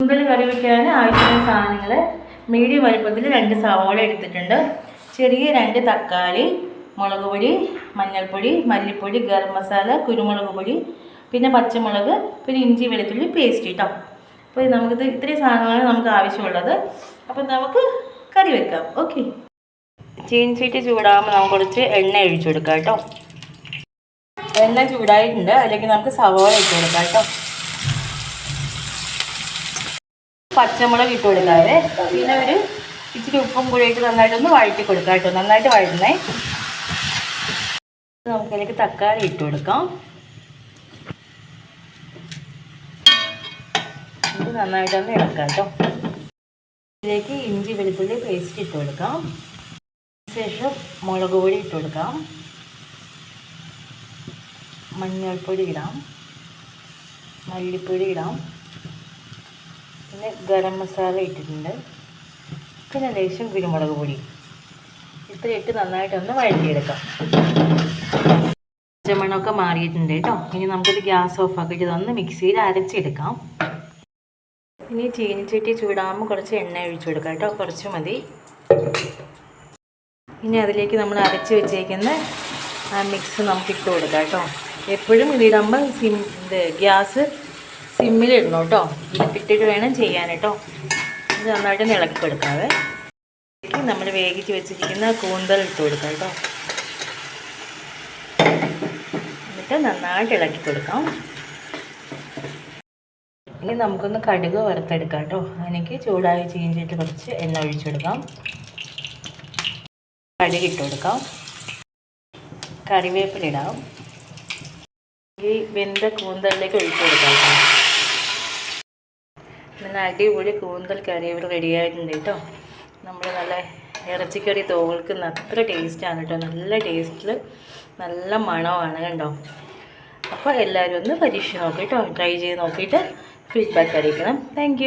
കൂന്തൽ കറി വയ്ക്കാൻ ആവശ്യമായ സാധനങ്ങൾ മീഡിയം വലുപ്പത്തിൽ രണ്ട് സവാള എടുത്തിട്ടുണ്ട്. ചെറിയ രണ്ട് തക്കാളി മുളക് പൊടി മഞ്ഞൾപ്പൊടി മല്ലിപ്പൊടി ഗരം മസാല കുരുമുളക് പൊടി പിന്നെ പച്ചമുളക് പിന്നെ ഇഞ്ചി വെളുത്തുള്ളി പേസ്റ്റ് കേട്ടോ അപ്പോൾ നമുക്കിത് ഇത്രയും സാധനങ്ങളാണ് നമുക്ക് ആവശ്യമുള്ളത്. അപ്പം നമുക്ക് കറി വെക്കാം. ഓക്കെ ചീൻചീറ്റ് ചൂടാകുമ്പോൾ നമുക്ക് കുറച്ച് എണ്ണ ഒഴിച്ചു കൊടുക്കാം കേട്ടോ എണ്ണ ചൂടായിട്ടുണ്ട്. അല്ലെങ്കിൽ നമുക്ക് സവാള ഇട്ട് കൊടുക്കാം കേട്ടോ പച്ചമുളക് ഇട്ട് കൊടുക്കാവേ പിന്നെ ഒരു ഇച്ചിരി ഉപ്പും കൂടിയിട്ട് നന്നായിട്ട് നന്നായിട്ടൊന്ന് വഴറ്റി കൊടുക്കാം കേട്ടോ. നന്നായിട്ട് വഴറ്റണേ നമുക്കതിലേക്ക് തക്കാളി ഇട്ട് കൊടുക്കാം. ഇത് നന്നായിട്ടൊന്ന് ഇളക്കാം കേട്ടോ. ഇതിലേക്ക് ഇഞ്ചി വെളുത്തുള്ളി പേസ്റ്റ് ഇട്ട് കൊടുക്കാം. ശേഷം മുളക് പൊടി ഇട്ട് കൊടുക്കാം. മഞ്ഞൾപ്പൊടി ഇടാം. മല്ലിപ്പൊടി ഇടാം. പിന്നെ ഗരം മസാല ഇട്ടിട്ടുണ്ട്. പിന്നെ ലേശം കുരുമുളക് പൊടി. ഇത്ര ഇട്ട് നന്നായിട്ടൊന്ന് വഴറ്റിയെടുക്കാം. പച്ചമണ്ണൊക്കെ മാറിയിട്ടുണ്ട് കേട്ടോ. ഇനി നമുക്കിത് ഗ്യാസ് ഓഫ് ആക്കിയിട്ട് ഇതൊന്ന് മിക്സിയിൽ അരച്ചെടുക്കാം. ഇനി ചീനിച്ചട്ടി ചൂടാകുമ്പോൾ കുറച്ച് എണ്ണ ഒഴിച്ചു കൊടുക്കാം കേട്ടോ. കുറച്ച് മതി. ഇനി അതിലേക്ക് നമ്മൾ അരച്ച് വെച്ചേക്കുന്ന ആ മിക്സ് നമുക്ക് ഇട്ട് കൊടുക്കാം കേട്ടോ. എപ്പോഴും ഇതിടുമ്പോൾ സിം ഗ്യാസ് സിമ്മിലിടണം കേട്ടോ. ഇട്ടിട്ട് വേണം ചെയ്യാൻ കേട്ടോ. ഇത് നന്നായിട്ട് ഇളക്കി നമ്മൾ വേഗിച്ച് വെച്ചിരിക്കുന്ന കൂന്തൽ ഇട്ട് കൊടുക്കാം കേട്ടോ. എന്നിട്ട് നന്നായിട്ട് ഇളക്കി കൊടുക്കാം ഇനി നമുക്കൊന്ന് കടുക് വറുത്തെടുക്കാം കേട്ടോ. അതിലേക്ക് ചൂടായി ചീഞ്ചിട്ട് കുറച്ച് എണ്ണ ഒഴിച്ചെടുക്കാം കടുക് ഇട്ട് കൊടുക്കാം. കറിവേപ്പിലിടാം ഈ വെന്ത കൂന്തലിലേക്ക് ഒഴിച്ചു കൊടുക്കാം കേട്ടോ. നല്ല അടിപൊളി കൂന്തൽ കറി ഇവർ റെഡിയായിട്ടുണ്ട് കേട്ടോ നമ്മൾ നല്ല ഇറച്ചിക്കറി തോൽക്കുന്ന അത്ര ടേസ്റ്റാണ് കേട്ടോ നല്ല ടേസ്റ്റിൽ നല്ല മണമാണ് കണ്ടോ. അപ്പോൾ എല്ലാവരും ഒന്ന് പരീക്ഷിച്ച് നോക്കി കേട്ടോ ട്രൈ ചെയ്ത് നോക്കിയിട്ട് ഫീഡ്ബാക്ക് അറിയിക്കണം. താങ്ക്